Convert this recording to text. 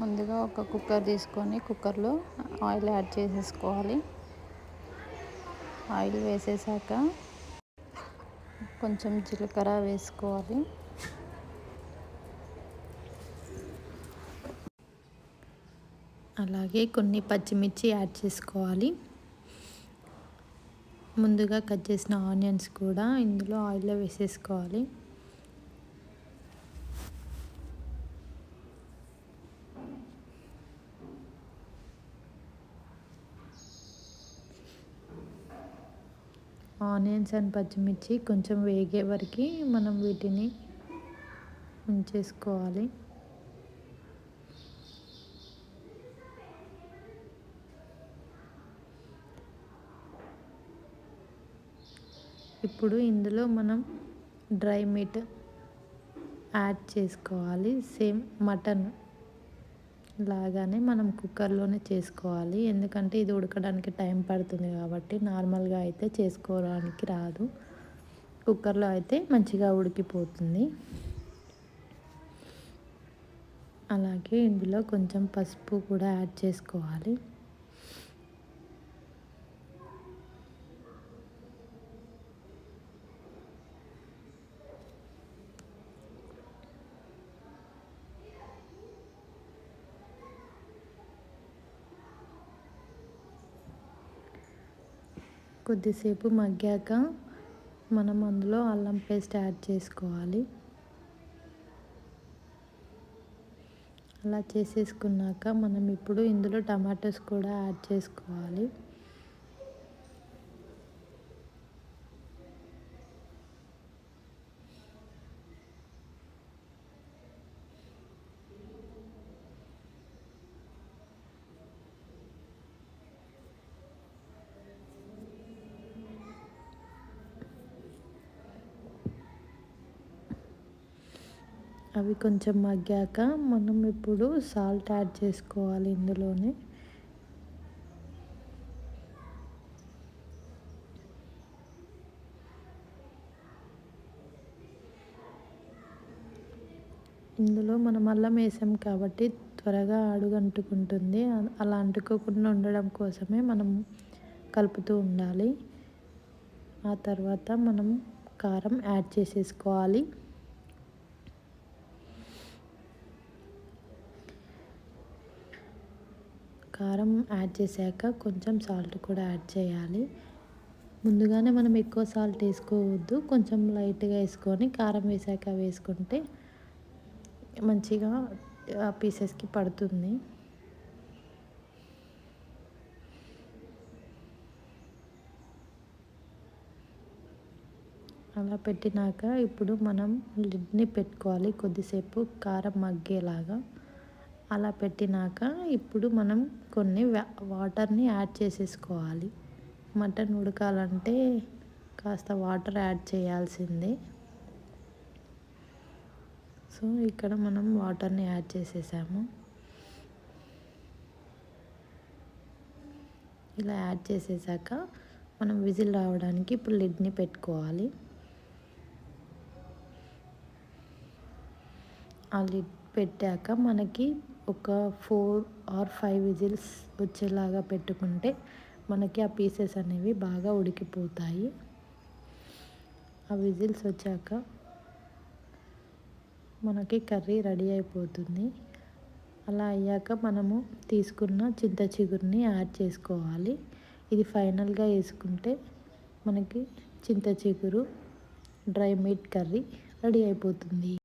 ముందుగా ఒక కుక్కర్ తీసుకొని కుక్కర్లో ఆయిల్ యాడ్ చేసేసుకోవాలి. ఆయిల్ వేసేసాక కొంచెం జీలకర్ర వేసుకోవాలి. అలాగే కొన్ని పచ్చిమిర్చి యాడ్ చేసుకోవాలి. ముందుగా కట్ చేసిన ఆనియన్స్ కూడా ఇందులో ఆయిల్లో వేసేసుకోవాలి. ఆనియన్స్ అండ్ పచ్చిమిర్చి కొంచెం వేగే వరకు మనం వీటిని ఉంచేసుకోవాలి. ఇప్పుడు ఇందులో మనం డ్రై మీట్ యాడ్ చేసుకోవాలి. సేమ్ మటన్ లాగానే మనం కుక్కర్లోనే చేసుకోవాలి. ఎందుకంటే ఇది ఉడకడానికి టైం పడుతుంది కాబట్టి నార్మల్గా అయితే చేసుకోవడానికి రాదు. కుక్కర్లో అయితే మంచిగా ఉడికిపోతుంది. అలాగే ఇందులో కొంచెం పసుపు కూడా యాడ్ చేసుకోవాలి. కొద్దిసేపు మగ్గాక మనం అందులో అల్లం పేస్ట్ యాడ్ చేసుకోవాలి. అలా చేసేసుకున్నాక మనం ఇప్పుడు ఇందులో టమాటోస్ కూడా యాడ్ చేసుకోవాలి. అవి కొంచెం మగ్గాక మనం ఇప్పుడు సాల్ట్ యాడ్ చేసుకోవాలి ఇందులోనే. ఇందులో మనం అల్లం వేసాం కాబట్టి త్వరగా అడుగంటుకుంటుంది. అలా అంటుకోకుండా ఉండడం కోసమే మనం కలుపుతూ ఉండాలి. ఆ తర్వాత మనం కారం యాడ్ చేసేసుకోవాలి. కారం యాడ్ చేశాక కొంచెం సాల్ట్ కూడా యాడ్ చేయాలి. ముందుగానే మనం ఎక్కువ సాల్ట్ వేసుకోవద్దు. కొంచెం లైట్గా వేసుకొని కారం వేసాక వేసుకుంటే మంచిగా ఆ పీసెస్కి పడుతుంది. అలా పెట్టినాక ఇప్పుడు మనం లిడ్ని పెట్టుకోవాలి కొద్దిసేపు కారం మగ్గేలాగా. అలా పెట్టినాక ఇప్పుడు మనం కొన్ని వాటర్ని యాడ్ చేసేసుకోవాలి. మటన్ ఉడకాలంటే కాస్త వాటర్ యాడ్ చేయాల్సిందే. సో ఇక్కడ మనం వాటర్ని యాడ్ చేసేసాము. ఇలా యాడ్ చేసేసాక మనం విజిల్ రావడానికి ఇప్పుడు లిడ్ని పెట్టుకోవాలి. ఆ లిడ్ పెట్టాక మనకి ఒక ఫోర్ ఆర్ ఫైవ్ విజిల్స్ వచ్చేలాగా పెట్టుకుంటే మనకి ఆ పీసెస్ అనేవి బాగా ఉడికిపోతాయి. ఆ విజిల్స్ వచ్చాక మనకి కర్రీ రెడీ అయిపోతుంది. అలా అయ్యాక మనము తీసుకున్న చింత చిగురిని యాడ్ చేసుకోవాలి. ఇది ఫైనల్గా వేసుకుంటే మనకి చింత చిగురు డ్రై మీట్ కర్రీ రెడీ అయిపోతుంది.